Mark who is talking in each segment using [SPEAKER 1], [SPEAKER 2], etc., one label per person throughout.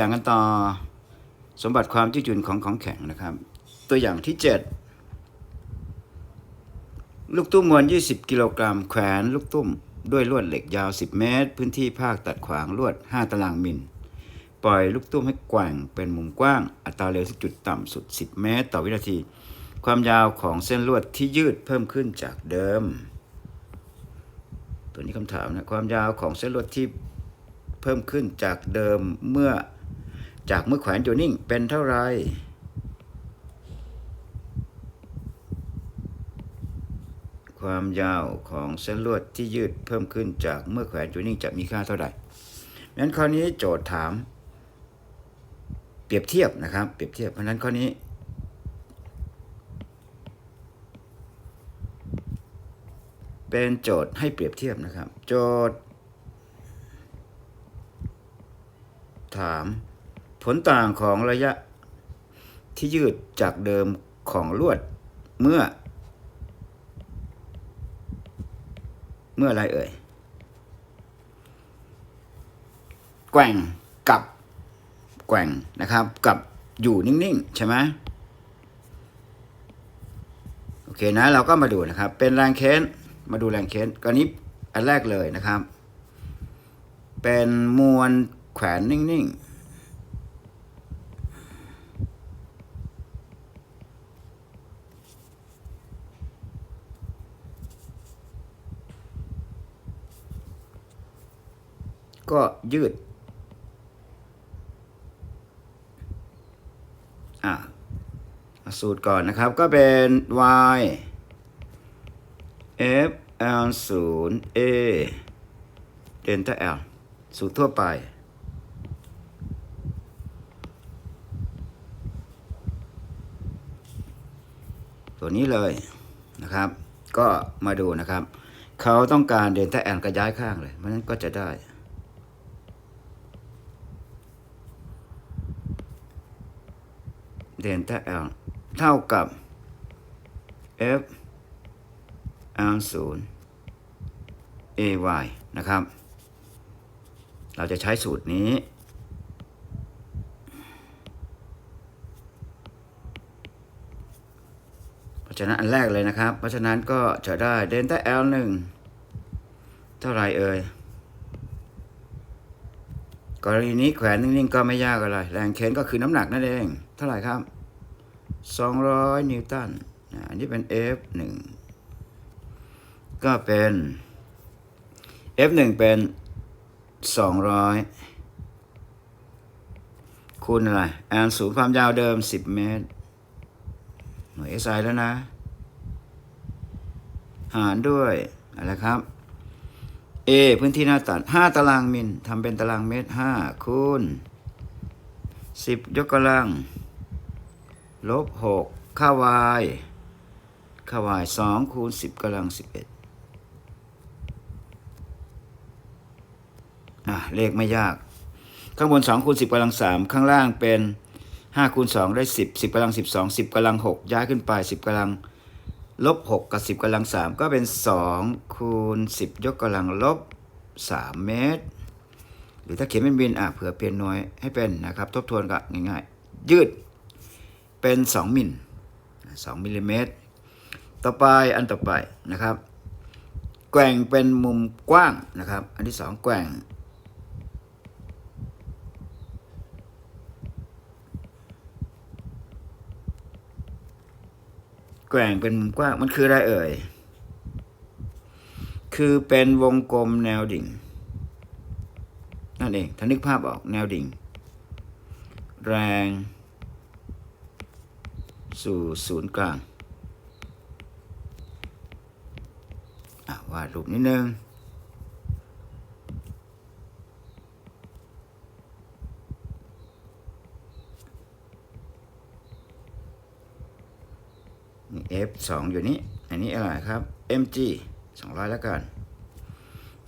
[SPEAKER 1] อย่างกันต่อสมบัติความยืดหยุ่นของของแข็งนะครับ ตัวอย่างที่ 7 ลูกตุ้มมวล 20 กิโลกรัมแขวนลูกตุ้มด้วยลวดเหล็กยาว 10 เมตร พื้นที่ภาคตัดขวางลวด 5 ตารางมิล ปล่อยลูกตุ้มให้แกว่งเป็นมุมกว้าง อัตราเร็วที่จุดต่ำสุด 10 เมตร ต่อวินาที ความยาวของเส้นลวดที่ยืดเพิ่มขึ้นจากเดิม ตัวนี้คำถามนะความยาวของเส้นลวดที่เพิ่มขึ้นจากเดิมเมื่อ จากเมื่อแขวนอยู่นิ่งเป็นเท่าไรความยาวของเส้นลวดที่ยืดเพิ่มขึ้นจากเมื่อแขวนอยู่นิ่งจะมีค่าเท่าไหร่งั้นข้อนี้โจทย์ถาม เปรียบเทียบนะครับ เปรียบเทียบเพราะนั้นข้อนี้ เป็นโจทย์ให้เปรียบเทียบนะครับ โจทย์ ถาม ผลต่างของระยะที่ยืดจากเดิมของลวดเมื่อ เมื่ออะไรเอ่ยแกว่งกับแกว่งนะครับ กับอยู่นิ่งๆ ใช่ไหมโอเคนะ เราก็มาดูนะครับ เป็นแรงเค้นมาดูแรงเค้นกรณีอันแรกเลยนะครับ เป็นมวลแขวนนิ่งๆ ก็ยืด อะเอาสูตรก่อนนะครับ ก็เป็น y f l 0 a เดนต้า l สูตรทั่วไป ตัวนี้เลยนะครับ ก็มาดูนะครับ เขาต้องการเดนต้า l ก็ย้ายข้างเลยเพราะฉะนั้นก็จะได้ เดนต้า l เท่ากับ f l 0 ay นะครับ เราจะใช้สูตรนี้ เพราะฉะนั้นอันแรกเลยนะครับ เพราะฉะนั้นก็จะได้เดนต้า L 1เท่าไรเอ่ยกรณีนี้แขวนนิ่งๆก็ไม่ยากอะไร แรงเค้นก็คือน้ำหนักนั่นเอง เท่าไหร่ครับ 200 นิวตันอันนี้เป็น F 1 ก็เป็น F 1 เป็น 200 คูณอะไรแอนศูนย์ความยาวเดิม 10 เมตร หน่วย SI แล้วนะ หารด้วย อะไรครับ A พื้นที่หน้าตัด 5 ตารางมิลทำเป็นตารางเมตร 5 คูณ 10 ยกกำลัง ลบ6ค่า y ค่า y 2คูณ10กำลัง11อะเลขไม่ยาก ข้างบน2คูณ10กำลัง3ข้างล่างเป็น5คูณ2ได้10 10กำลัง12 10กำลัง6ย้ายขึ้นไป10กำลังลบ6กับ10กำลัง3ก็เป็น2คูณ10ยกกำลังลบ3เมตร หรือถ้าเขียนเป็นบินอะเผื่อเปลี่ยนหน่วยให้เป็นนะครับ ทบทวนก็ง่ายๆ ยืด เป็น 2 มิล2มิลลิเมตร ต่อไปอันต่อไปนะครับ แกว่งเป็นมุมกว้างนะครับ อันที่ 2 แกว่ง แกว่งเป็นมุมกว้าง มันคืออะไรเอ่ย คือเป็นวงกลมแนวดิ่ง นั่นเองถ้านึกภาพออกแนวดิ่ง แรง สู่ศูนย์กลางอะวาดรูปนิดนึงนี่ F 2 อยู่นี้ อันนี้อะไรครับ mg 200 แล้วกัน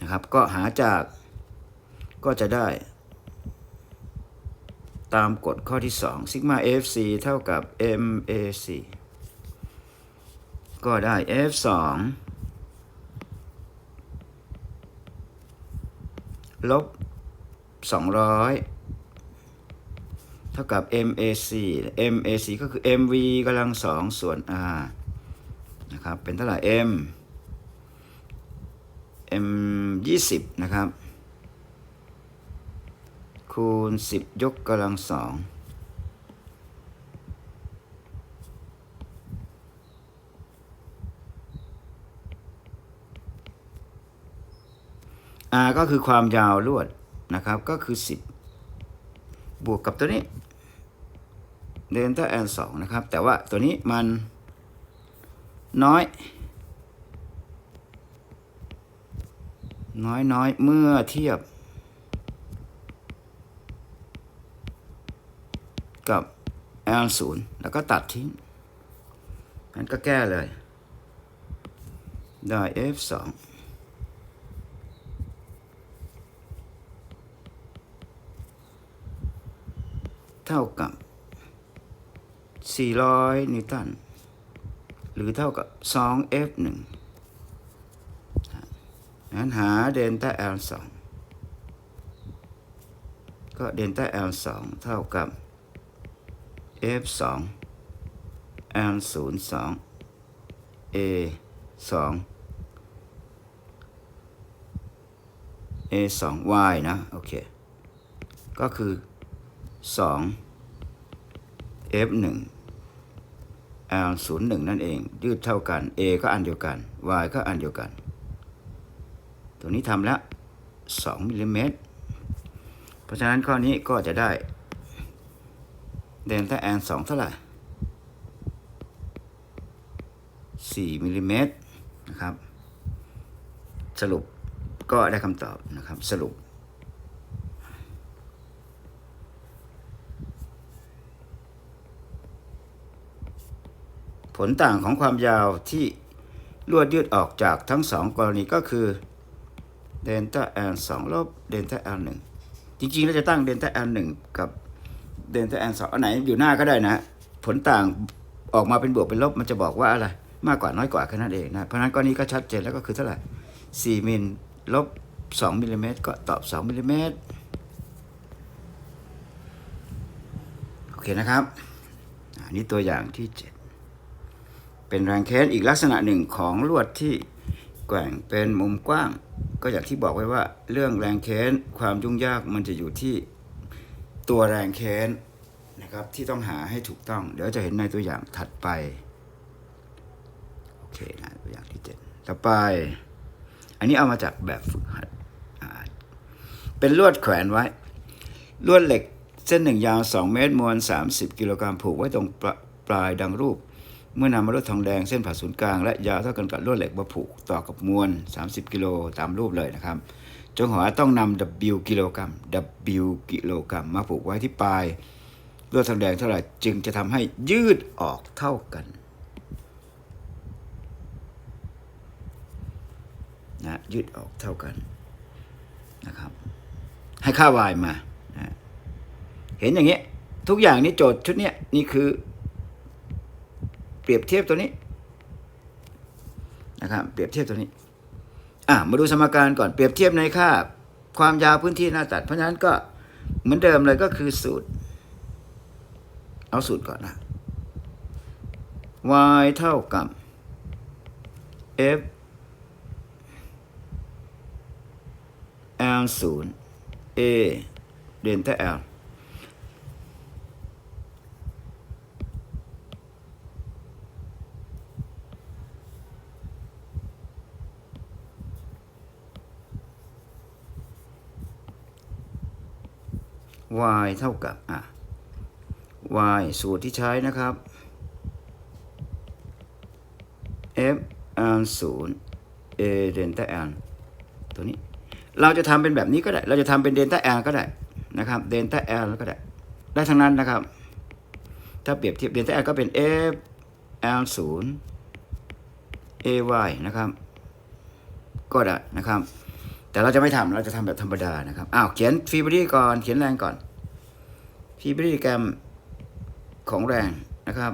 [SPEAKER 1] นะครับ ก็หาจากก็จะได้ ตามกฎข้อที่2ซิกมา fc เท่ากับ mac ก็ได้ f 2 ลบ 200 เท่ากับ MAC MAC ก็คือ MV กำลังสองส่วน R นะครับ เป็นเท่าไหร่ M M 20 นะครับ คูณ 10 ยกกำลังสอง R ก็คือความยาวลวดนะครับ ก็คือ 10 บวกกับตัวนี้เดนต้าแอนสองนะครับ แต่ว่าตัวนี้มันน้อย น้อยน้อยเมื่อเทียบ กับแอนศูนย์แล้วก็ตัดทิ้งงั้นก็แก้เลย ได้ F สองเท่ากับ 400 นิวตัน หรือเท่ากับ 2 F 1นั้นหาเดนต้า L 2ก็เดนต้า L 2เท่ากับ F 2 L 0 2 A 2 A 2 Y นะ โอเค ก็คือ 2 F 1 L 0 1 นั่นเอง ยืดเท่ากัน A ก็อันเดียวกัน Y ก็อันเดียวกันตัวนี้ทำแล้ว 2มิลลิเมตร เพราะฉะนั้นข้อนี้ก็จะได้ เดนต้าแอน2เท่าไหร่4มิลลิเมตรนะครับ สรุปก็ได้คำตอบนะครับ สรุป ผลต่างของความยาวที่ลวดยืดออกจากทั้งสองกรณีก็คือเดนต้าแอนสองลบเดนต้าแอนหนึ่งจริงๆเราจะตั้งเดนต้าแอนหนึ่งกับ เดนต้าแอนสองอันไหนอยู่หน้าก็ได้นะ ผลต่างออกมาเป็นบวกเป็นลบมันจะบอกว่าอะไร มากกว่าน้อยกว่าแค่นั้นเองนะ เพราะนั้นกรณีก็ชัดเจนแล้วก็คือเท่าไหร่สี่มิลลบสองมิลลิเมตรก็ตอบสองมิลลิเมตรโอเคนะครับอันนี้ตัวอย่างที่เจ็ดเป็นแรงแค้นอีกลักษณะหนึ่งของลวดที่แกว่งเป็นมุมกว้าง ก็อย่างที่บอกไว้ว่า เรื่องแรงแค้นความยุ่งยากมันจะอยู่ที่ ตัวแรงแค้นนะครับที่ต้องหาให้ถูกต้อง เดี๋ยวจะเห็นในตัวอย่างถัดไป โอเคนะตัวอย่างที่เจ็ดต่อไป อันนี้เอามาจากแบบฝึกหัดเป็นลวดแขวนไว้ ลวดเหล็กเส้นหนึ่งยาว 2 เมตรมวล 30 กิโลกรัมผูกไว้ตรงปลาปลายดังรูป เมื่อนำมาลวดทองแดงเส้นผ่าศูนย์กลาง และยาวเท่ากันกับลวดเหล็กมาผูกต่อกับมวล 30 กิโลตามรูปเลยนะครับ จงหัวต้องนำ W กิโลกรัม W กิโลกรัมมาผูกไว้ที่ปลายลวดทองแดงเท่าไหร่จึงจะทำให้ยืดออกเท่ากันนะยืดออกเท่ากันนะครับ ให้ค่า y มานะเห็นอย่างเงี้ยทุกอย่างนี้โจทย์ชุดเนี้ยนี่คือ เปรียบเทียบตัวนี้นะครับ เปรียบเทียบตัวนี้ อะมาดูสมการก่อนเปรียบเทียบในค่า ความยาวพื้นที่หน้าตัด เพราะฉะนั้นก็เหมือนเดิมเลยก็คือสูตร เอาสูตรก่อนนะ y เท่ากับ f l ศูนย์ a เดนต้า l y เท่ากับอะ y สูตรที่ใช้นะครับ f l 0 a เดนต้า l ตัวนี้ เราจะทำเป็นแบบนี้ก็ได้ เราจะทำเป็นเดนต้า l ก็ได้นะครับเดนต้า l ก็ได้ ได้ทั้งนั้นนะครับ ถ้าเปรียบเทียบเดนต้า l ก็เป็น f l 0 a y นะครับ ก็ได้นะครับ แต่เราจะไม่ทำเราจะทำแบบธรรมดานะครับอ้าวเขียนฟีบรีก่อนเขียนแรงก่อนฟีบรีแกรมของแรงนะครับ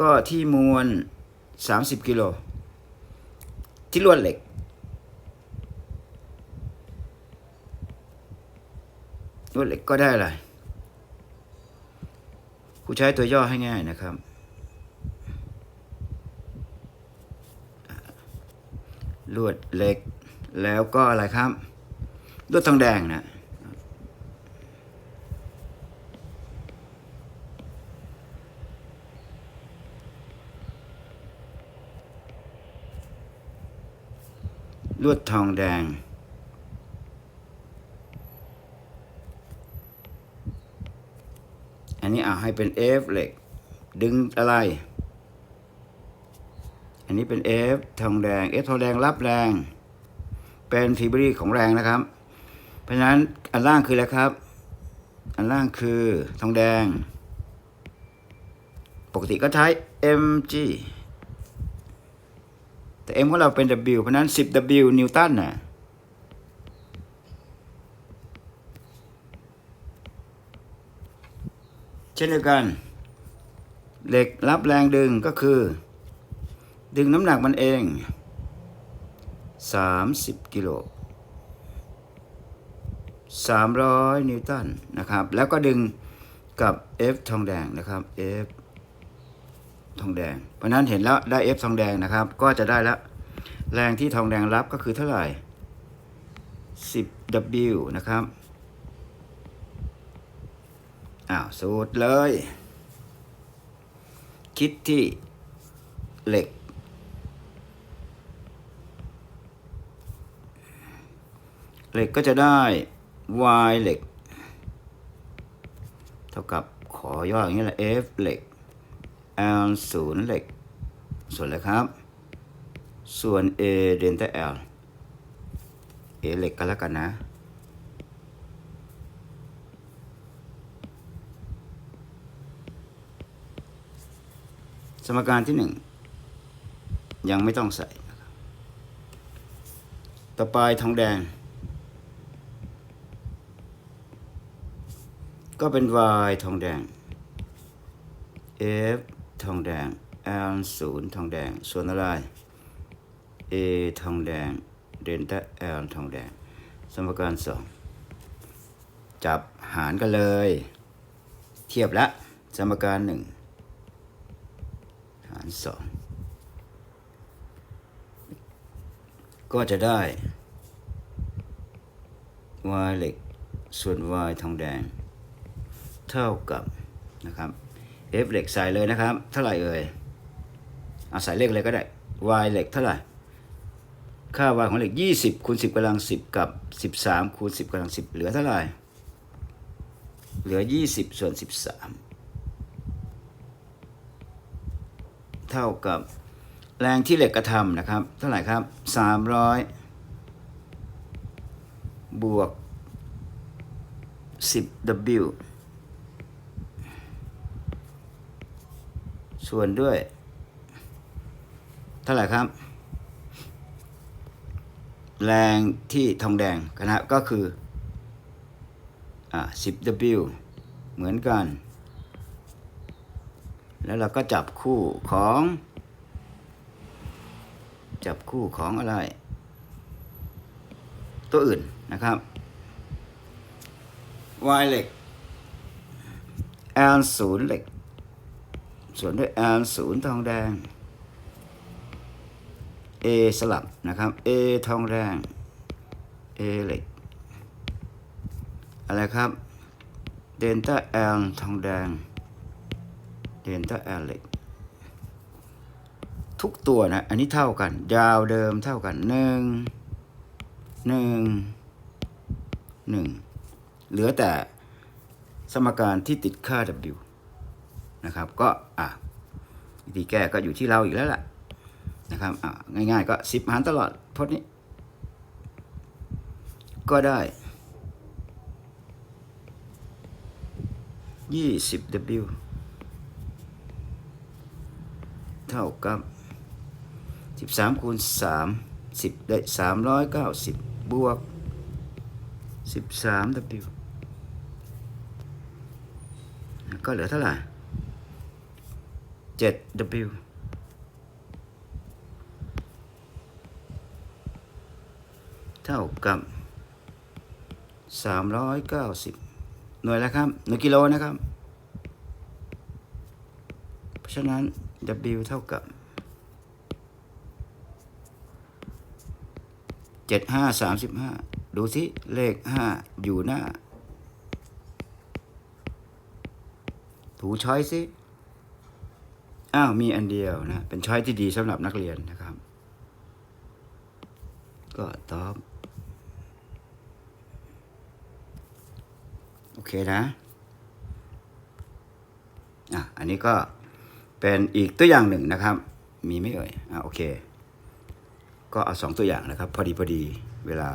[SPEAKER 1] ก็ที่มวล 30 กิโล ที่ลวดเหล็กลวดเหล็กก็ได้เลย ครูใช้ตัวย่อให้ง่ายนะครับ ลวดเหล็กแล้วก็อะไรครับ ลวดทองแดงนะลวดทองแดง นนี้เอาให้เป็น F เหล็ก ดึงอะไร อันนี้เป็น F ทองแดง F ทองแดงรับแรง เป็นฟิบรีของแรงนะครับ เพราะฉะนั้นอันล่างคืออะไรครับ อันล่างคือทองแดง ปกติก็ใช้ mg แต่ m ของเราเป็น w เพราะฉะนั้น 10w นิวตันน่ะ เช่นเดียวกัน เหล็กรับแรงดึงก็คือ ดึงน้ำหนักมันเอง 30 กิโล 300 นิวตันนะครับ แล้วก็ดึงกับ F ทองแดงนะครับ F ทองแดง เพราะนั้นเห็นแล้วได้ F ทองแดงนะครับ ก็จะได้แล้ว แรงที่ทองแดงรับก็คือเท่าไหร่ 10W นะครับ อ้าวสูตรเลย คิดที่เหล็ก เหล็กก็จะได้ y เหล็ก เท่ากับขอย่ออย่างนี้แหละ f เหล็ก l ศูนย์เหล็ก ส่วนอะไรครับ ส่วน a เดนต้า l a เหล็กกันแล้วกันนะ สมการที่หนึ่งยังไม่ต้องใส่นะครับต่อไปทองแดง ก็เป็น y ทองแดง f ทองแดง l ศูนย์ทองแดง ส่วนอะไร a ทองแดง เดนต้า l ทองแดง สมการสองจับหารกันเลย เทียบละสมการหนึ่งารสองก็จะได้ y เหล็กส่วน y ทองแดง เท่ากับนะครับ f เหล็กใส่เลยนะครับ เท่าไหร่เอ่ยเอาใส่เลขเลยก็ได้ y เหล็กเท่าไหร่ ค่า y ของเหล็ก 20คูณ10กำลัง 10 กับ 13คูณ10กำลัง 10 เหลือเท่าไหร่ เหลือ 20 ส่วน 13 เท่ากับแรงที่เหล็กกระทำนะครับ เท่าไหร่ครับ 300 บวก 10w ส่วนด้วย เท่าไหร่ครับ แรงที่ทองแดงคณะก็คืออ่า 10W เหมือนกัน แล้วเราก็จับคู่ของ จับคู่ของอะไร ตัวอื่นนะครับ Y เหล็ก L ศูนย์เหล็ก ส่วนด้วย L ศูนย์ทองแดง A สลับนะครับ A ทองแดง A เหล็ก อะไรครับ เดนต้า L ทองแดง เดนต้า L เล็กทุกตัวนะ อันนี้เท่ากัน ยาวเดิมเท่ากันหนึ่งหนึ่งหนึ่งเหลือแต่สมการที่ติดค่า W นะครับ ก็อะวิธีแก้ก็อยู่ที่เราอีกแล้วล่ะนะครับอะง่ายๆก็สิบหารตลอดพจน์นี้ ก็ได้ยี่สิบ W เท่ากับสิบสามคูณสามสิบได้สามร้อยเก้าสิบบวกสิบสาม W ก็เหลือเท่าไหร่เจ็ด W เท่ากับสามร้อยเก้าสิบหน่วยแล้วครับ หนึ่งกิโลนะครับ เพราะฉะนั้น W เท่ากับเจ็ดห้าสามสิบห้าดูสิเลขห้าอยู่หน้า ถูช้อยสิอ้าวมีอันเดียวนะ เป็นช้อยที่ดีสำหรับนักเรียนนะครับ ก็ตอบ โอเคนะ อะ อันนี้ก็ เป็นอีกตัวอย่างหนึ่งนะครับ มีไม่เอ่ยอ่าโอเค ก็เอาสองตัวอย่างนะครับ พอดีพอดีเวลา